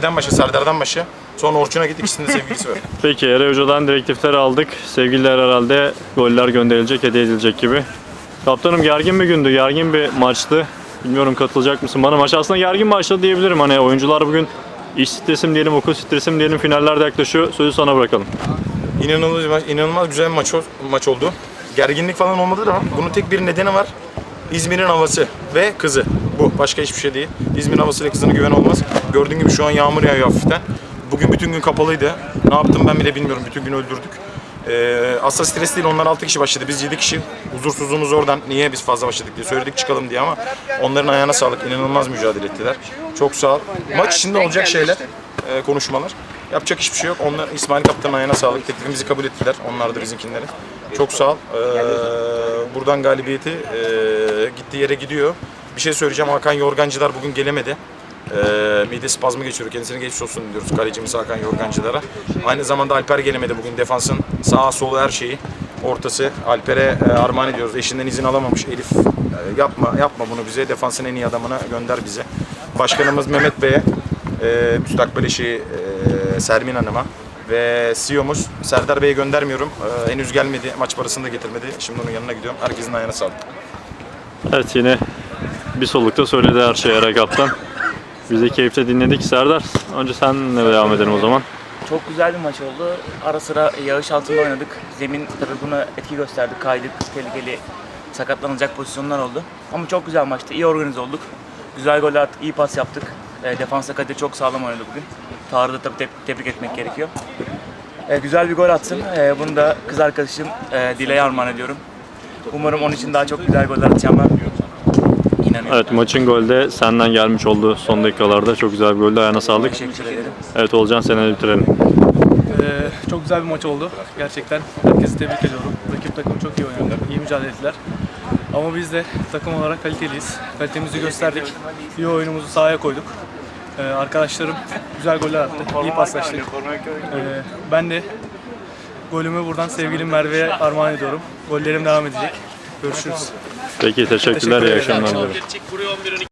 Serdar'dan başla, Serdar'dan başla. Sonra Orçun'a git, ikisinin de sevgilisi var. Peki Eray Hoca'dan direktifleri aldık. Sevgililer herhalde goller gönderilecek, hediye edilecek gibi. Kaptanım gergin bir gündü, gergin bir maçtı. Bilmiyorum katılacak mısın bana? Maç aslında gergin başladı diyebilirim. Hani oyuncular bugün iş stresim diyelim, okul stresim diyelim finallerde yaklaşıyor. Sözü sana bırakalım. İnanılmaz, inanılmaz güzel bir maç, maç oldu. Gerginlik falan olmadı da bunun tek bir nedeni var. İzmir'in havası ve kızı. Bu. Başka hiçbir şey değil. İzmir'in havasıyla kızına güven olmaz. Gördüğün gibi şu an yağmur yağıyor hafiften. Bugün bütün gün kapalıydı. Ne yaptım ben bile bilmiyorum. Bütün gün öldürdük. Ee, aslında stres değil. Onlar 6 kişi başladı. Biz 7 kişi. Huzursuzluğumuz oradan. Niye biz fazla başladık diye söyledik çıkalım diye ama onların ayağına sağlık. İnanılmaz mücadele ettiler. Çok sağ ol. Maç içinde olacak şeyler, e, konuşmalar. Yapacak hiçbir şey yok. Onlar İsmail Kaptan'ın ayağına sağlık. Teklifimizi kabul ettiler. Onlar da bizimkinleri. Çok sağ ol. Ee, buradan galibiyeti e, gittiği yere gidiyor. Bir şey söyleyeceğim. Hakan Yorgancılar bugün gelemedi. Ee, mide spazmı geçiriyor. Kendisine geçmiş olsun diyoruz kalecimiz Hakan Yorgancılara. Aynı zamanda Alper gelemedi bugün. Defansın sağa solu her şeyi. Ortası Alper'e e, armağan ediyoruz. Eşinden izin alamamış Elif. e, yapma yapma bunu bize. Defansın en iyi adamına gönder bize. Başkanımız Mehmet Bey'e, e, müstakbel eşi e, Sermin Hanım'a ve CEO'muz Serdar Bey'e göndermiyorum. E, henüz gelmedi. Maç parasını da getirmedi. Şimdi onun yanına gidiyorum. Herkesin ayağına sağlık. Evet yine bir solukta söyledi her şeyi Eray Kaptan. Biz de keyifle dinledik. Serdar, önce senle devam edelim o zaman. Çok güzel bir maç oldu. Ara sıra yağış altında oynadık. Zemin tabii buna etki gösterdi. Kaydık, tehlikeli sakatlanacak pozisyonlar oldu. Ama çok güzel maçtı. İyi organize olduk. Güzel goller attık, iyi pas yaptık. E, defansa Kadir çok sağlam oynadı bugün. Tarık'ı da tabii tep- tebrik etmek gerekiyor. E, güzel bir gol attım. E, bunu da kız arkadaşım e, Dile'ye armağan ediyorum. Umarım onun için daha çok güzel goller atacağıma inanıyorum. Evet maçın golde senden gelmiş oldu son dakikalarda. Çok güzel bir goldü. Ayağına sağlık. Teşekkür ederim. Evet Olcan seni bitirelim. Ee, çok güzel bir maç oldu. Gerçekten herkesi tebrik ediyorum. Rakip takım çok iyi oynadı. iyi mücadele ettiler. Ama biz de takım olarak kaliteliyiz. Kalitemizi gösterdik. İyi oyunumuzu sahaya koyduk. Ee, arkadaşlarım güzel goller attı. İyi paslaştık. Ee, ben de golümü buradan sevgilim Merve'ye armağan ediyorum. Gollerim devam edecek. Görüşürüz. Peki teşekkürler. Teşekkür iyi akşamlar diliyorum.